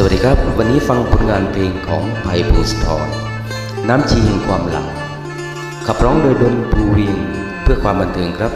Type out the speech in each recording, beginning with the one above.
สวัสดีครับ วันนี้ฟังผลงานเพลงของไผ่ภูสทรน้ำชีแห่งความหลัง ขับร้องโดยดนภูเวียงเพื่อความบันเทิงครับ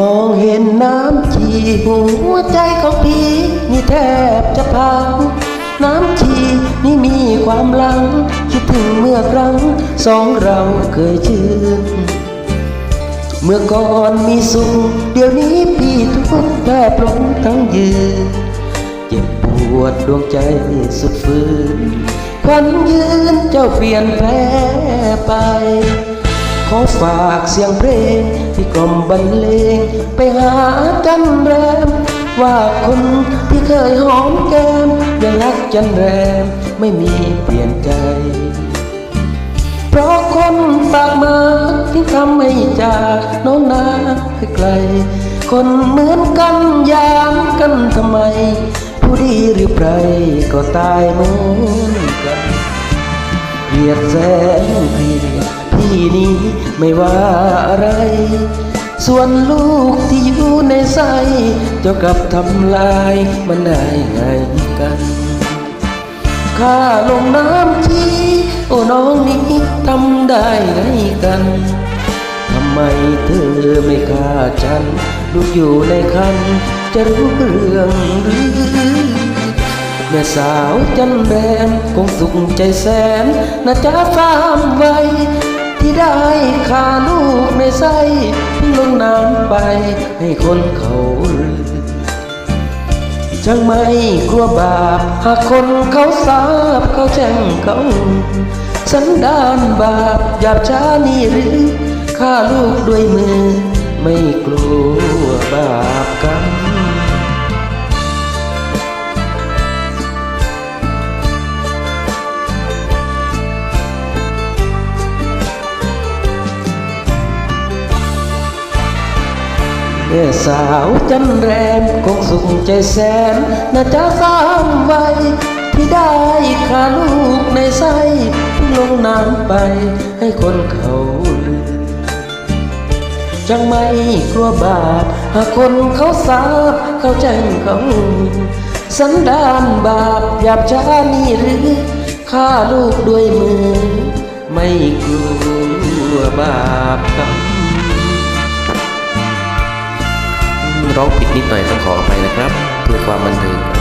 มองเห็นน้ำชีหัวใจของพี่นี่แทบจะพัง น้ำชีนี่มีความลัง คิดถึงเมื่อครั้งสองเราเคยชื่นเมื่อก่อนมีสุข เดี๋ยวนี้พี่ทุกข์แทบล้มทั้งยืน เจ็บปวดดวงใจสุดฝืนควันยืนเจ้าเปลี่ยนแปลไป ขอฝากเสียงเพลงที่กล่อมบรรเลงไปหาจันแรม ว่าคนที่เคยหอมแก้มยังรักจันแรมไม่มีเปลี่ยนใจ เพราะคนปากมาที่ทำให้จากโน้นนาให้ไกล คนเหมือนกันยามกันทำไม ผู้ดีหรือไพรก็ตายเหมือนกันเกลียดแสนเกลียดพี่นี้ไม่ว่าอะไร ส่วนลูกที่อยู่ในไส้เจ้ากลับทำลายมันได้ไงกันข้าลงน้ำชีโอ้น้องนี้ทำได้ไงกันทำไมเธอไม่ฆ่าฉัน ลูกอยู่ในคัน จะรู้เรื่องหรือแม่สาวจันแรมคงสุขใจแสนนะจ๊ะฟามไว้ ไส้ลงน้ำไปให้คนเขาลือจังไม่กลัวบาปหากคนเขาสาบเขาแจ้งเขาสันดานบาปหยาบช้านี่หรือฆ่าลูกด้วยมือ ไม่กลัวบาป สาวจันแรมคงสุขใจแสนน่าจะสร้างไว้ที่ได้ฆ่าลูกในไส้ที่ลงน้ำไปให้คนเขาลือจังไม่กลัวบาปหากคนเขาสาบเขาแจ้งเขาสันดานบาปหยาบช้านี่หรือฆ่าลูกด้วยมือ ไม่กลัวบาปกรรม ร้องผิดนิดหน่อยต้องขออภัยนะครับ เพื่อความบันเทิง